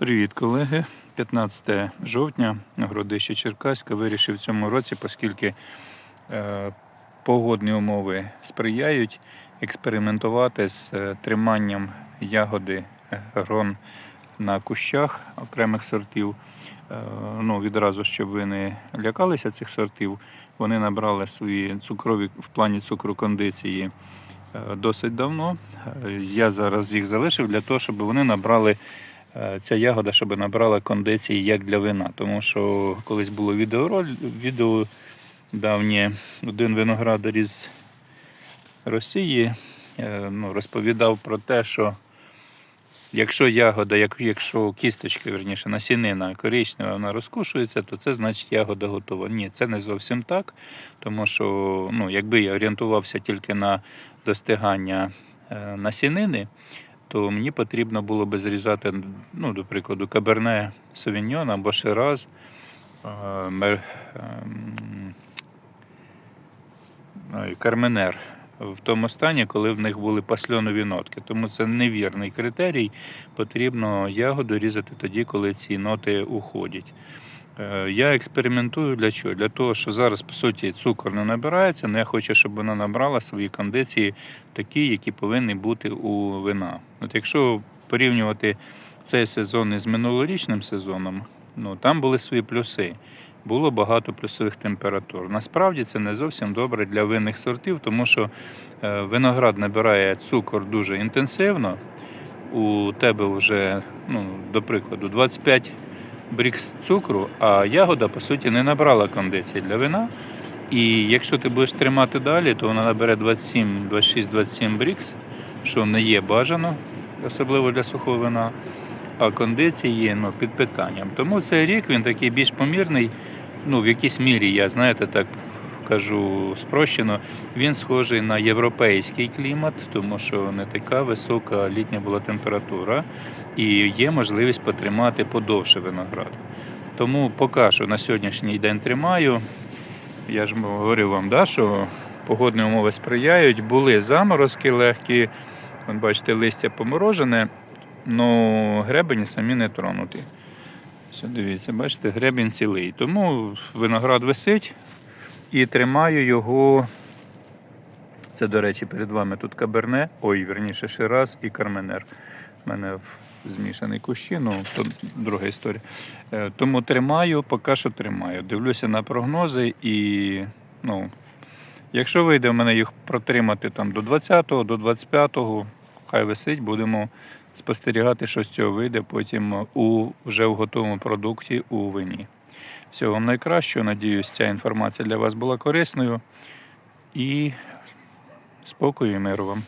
Привіт, колеги. 15 жовтня, Городище Черкаська. Вирішив в цьому році, оскільки е, погодні умови сприяють експериментувати з е, триманням ягоди е, грон на кущах окремих сортів. Е, ну, відразу, щоб ви не лякалися цих сортів, вони набрали свої цукрові в плані цукру кондиції е, досить давно. Е, Я зараз їх залишив для того, щоб вони набрали е, ця ягода, щоб набрала кондиції як для вина. Тому що колись було відео, відео давнє, один виноградар із Росії е, ну, розповідав про те, що якщо ягода, якщо кісточка, верніше, насінина коричнева, вона розкушується, то це значить ягода готова. Ні, це не зовсім так, тому що ну, якби я орієнтувався тільки на достигання е, насінини, то мені потрібно було би зрізати, ну, до прикладу, каберне совіньйон або шираз. е, ем, карменер в тому стані, коли в них були пасльонові нотки. Тому це невірний критерій. Потрібно ягоду різати тоді, коли ці ноти уходять. Е, Я експериментую для чого? Для того, що зараз, по суті, цукор не набирається, але я хочу, щоб вона набрала свої кондиції такі, які повинні бути у вина. От якщо порівнювати цей сезон із минулорічним сезоном, ну там були свої плюси. Було багато плюсових температур. Насправді це не зовсім добре для винних сортів, тому що е, виноград набирає цукор дуже інтенсивно. У тебе вже, ну, до прикладу, 25 брікс цукру, а ягода, по суті, не набрала кондиції для вина. І якщо ти будеш тримати далі, то вона набере 27, 26, 27 брікс, що не є бажано, особливо для сухого вина. А кондиції ну, під питанням. Тому цей рік він такий більш помірний. Ну, в якійсь мірі, я знаєте, так кажу спрощено, він схожий на європейський клімат, тому що не така висока літня була температура, і є можливість потримати подовше виноград. Тому поки що на сьогоднішній день тримаю. Я ж говорив вам, да, що погодні умови сприяють. Були заморозки легкі, бачите, листя поморожене, але гребені самі не тронуті. Все, дивіться, бачите, гребінь цілий. Тому виноград висить і тримаю його. Це, до речі, перед вами тут каберне, ой, верніше, шираз і карменер. У мене змішані кущі, ну, то друга історія. Е, Тому тримаю, поки що тримаю. Дивлюся на прогнози і, ну, якщо вийде в мене їх протримати там до 20-го, до 25-го, хай висить, будемо спостерігати, що з цього вийде потім у вже в готовому продукті у вині. Всього вам найкращого. Надіюсь, ця інформація для вас була корисною. І спокою і миру вам.